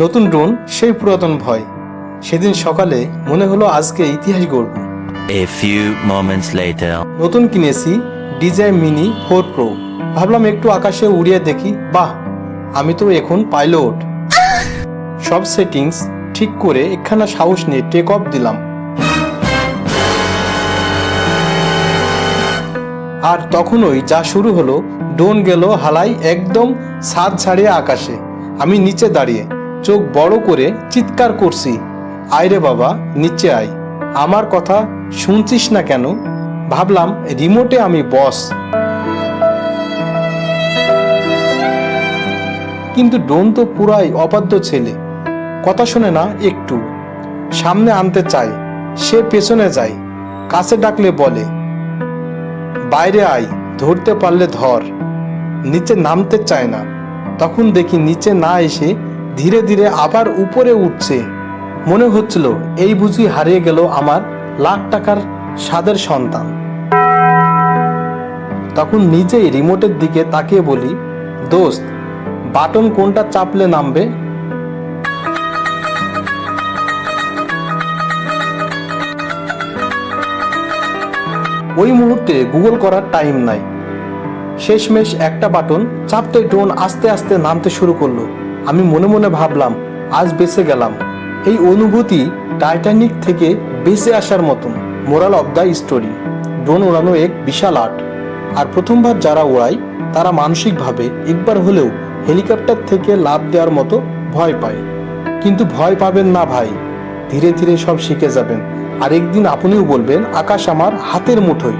নতুন ড্রোন সেই পুরাতন ভয়। সেদিন সকালে মনে হলো আজকে ইতিহাস গড়ব। A few moments later. নতুন কিনেছি ডিজাই মিনি ফোর প্রো। ভাবলাম একটু আকাশে উড়িয়ে দেখি বাহ আমি তো এখন পাইলট। সব সেটিংস ঠিক করে একখানা সাহস নিয়ে টেক অফ দিলাম। আর তখনই যা শুরু হলো ড্রোন গেল হালাই একদম ছাদ ছাড়িয়ে আকাশে। আমি নিচে দাঁড়িয়ে চোখ বড় করে চিৎকার করছি। আয়রে বাবা, নিচে আয়। আমার কথা শুনছিস না কেন? ভাবলাম রিমোটে আমি বস। কিন্তু ড্রোন তো পুরাই অবাধ্য ছেলে। কথা শোনে না একটু। সামনে আনতে চায়। সে পেছনে যায়। কাছে ডাকলে বলে, বাইরে আয়, ধরতে পারলে ধর। নিচে নামতে চায় না। তখন দেখি নিচে না এসে ধীরে ধীরে আবার উপরে উঠছে। মনে হচ্ছিল, এই বুঝি হারিয়ে গেল আমার লাখ টাকার স্বাদের সন্তান। তখন নিজেই রিমোটের দিকে তাকিয়ে বলি, দোস্ত, বাটন কোনটা চাপলে নামবে? ওই মুহূর্তে গুগল করার টাইম নাই। শেষমেশ একটা বাটন চাপতে ড্রোন আস্তে আস্তে নামতে শুরু করল। আমি মনে মনে ভাবলাম, আজ বেঁচে গেলাম। এই অনুভূতি টাইটানিক থেকে বেঁচে আসার মতন। Moral of the story. Drone ওড়ানো এক বিশাল আর্ট। আর প্রথমবার যারা ওড়ায়, তারা মানসিকভাবে একবার হলেও হেলিকপ্টার থেকে লাভ দেওয়ার মতো ভয় পায়। কিন্তু ভয় পাবেন না ভাই। ধীরে ধীরে সব শিখে যাবেন। আর একদিন আপনিও বলবেন, আকাশ আমার হাতের মুঠোয়।